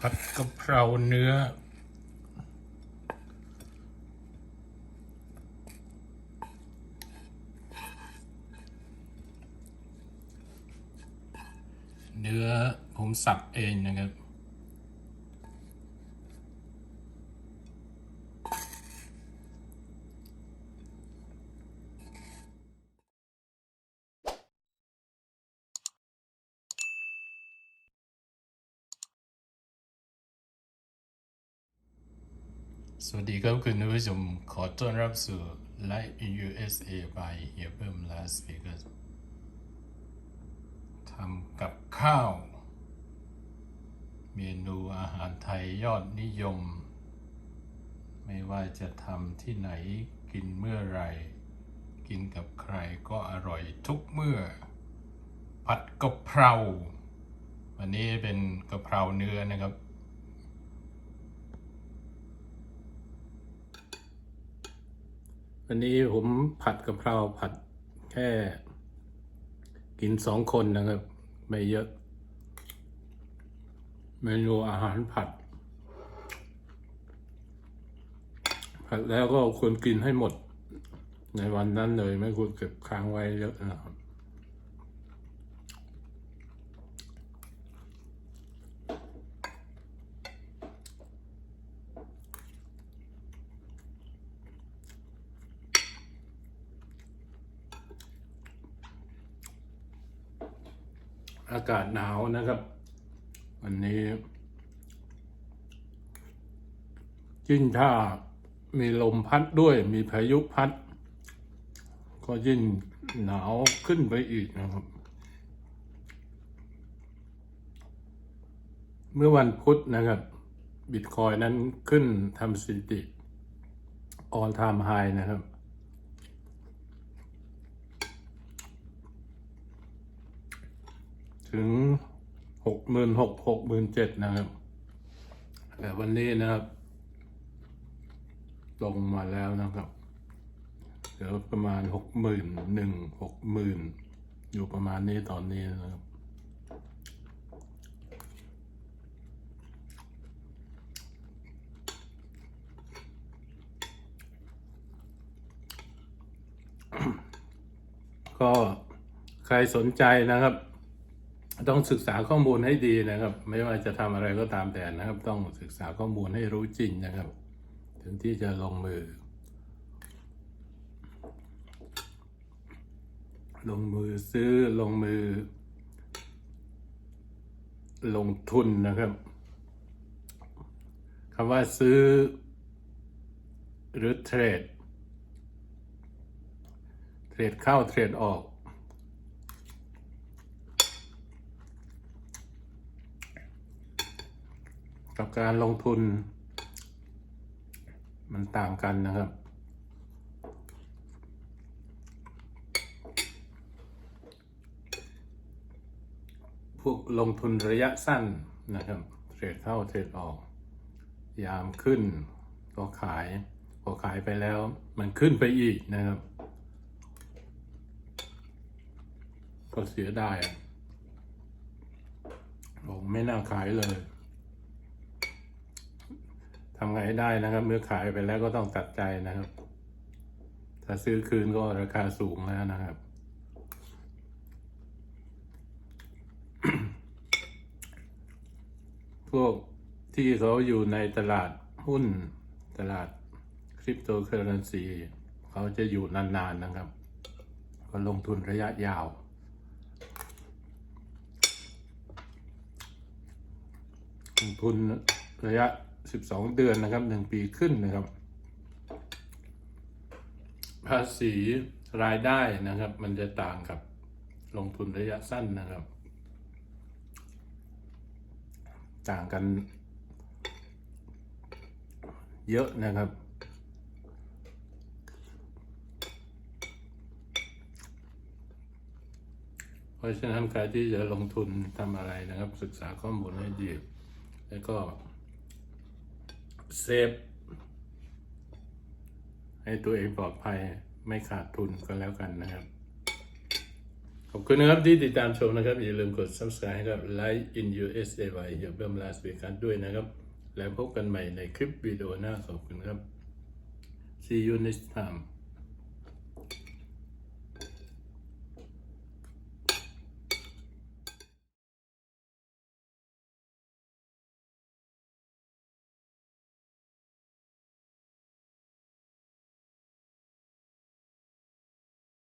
ผัดกะเพราเนื้อ เนื้อผมสับเองนะครับ สวัสดีครับคุณผู้ชม ขอต้อนรับสู่ Live in USA by เฮียเบิ้มลาสเวกัสทำกับข้าว เมนูอาหารไทยยอดนิยม ไม่ว่าจะทำที่ไหนกินเมื่อไร กินกับใครก็อร่อยทุกเมื่อ ผัดกะเพรา วันนี้เป็นกะเพราเนื้อนะครับ วันนี้ผมผัดกะเพราผัดแค่ กินสองคนนะครับ ไม่เยอะ เมนูอาหารผัด ผัดแล้วก็ควรกินให้หมด ในวันนั้นเลยไม่ควรเก็บค้างไว้เยอะนะครับ อากาศหนาวนะครับ วันนี้ยิ่งถ้ามีลมพัดด้วยมีพายุพัด ก็ยิ่งหนาวขึ้นไปอีกนะครับ เมื่อวันพุธนะครับบิตคอยนั้นขึ้นทำสถิติ all time high นะครับ ถึงหกหมื่นหกหกหมื่นเจ็ดนะครับ แต่วันนี้นะครับ ลงมาแล้วนะครับเหลือประมาณหกหมื่นหนึ่งหกหมื่นอยู่ประมาณนี้ตอนนี้นะครับก็ใครสนใจนะครับ ต้องศึกษาข้อมูลให้ดีนะครับ ไม่ว่าจะทำอะไรก็ตามแต่นะครับ ต้องศึกษาข้อมูลให้รู้จริงนะครับ ถึงที่จะลงมือ ลงมือซื้อลงมือ ลงทุนนะครับคำว่าซื้อ หรือเทรด เทรดเข้าเทรดออก กับการลงทุน มันต่างกันนะครับ พวกลงทุนระยะสั้นนะครับเทรดเข้าเทรดออก ยามขึ้นก็ขายพอขายไปแล้ว มันขึ้นไปอีกนะครับ ก็เสียดายอะบอกไม่น่าขายเลย ทำไงได้นะครับ เมื่อขายไปแล้วก็ต้องตัดใจนะครับ ถ้าซื้อคืนก็ราคาสูงแล้วนะครับ พวกที่เขาอยู่ในตลาดหุ้นตลาดคริปโตเคอเรนซีเขาจะอยู่นาน ๆ นะครับ ก็ลงทุนระยะยาวลงทุนระยะ 12เดือนนะครับ1ปีขึ้นนะครับ ภาษีรายได้นะครับ มันจะต่างกับลงทุนระยะสั้นนะครับ ต่างกัน เยอะนะครับเพราะฉะนั้นใครที่จะลงทุนทำอะไรนะครับ ศึกษาข้อมูลให้ดี แล้วก็ เซฟ ให้ตัวเองปลอดภัยไม่ขาดทุนก็แล้วกันนะครับ ขอบคุณนะครับที่ติดตามชมนะครับ อย่าลืมกด subscribe ให้กับ Live in USA by อย่าเบิ่มลาสเวกัสด้วยนะครับ แล้วพบกันใหม่ในคลิปวิดีโอหน้าขอบคุณครับ see you next time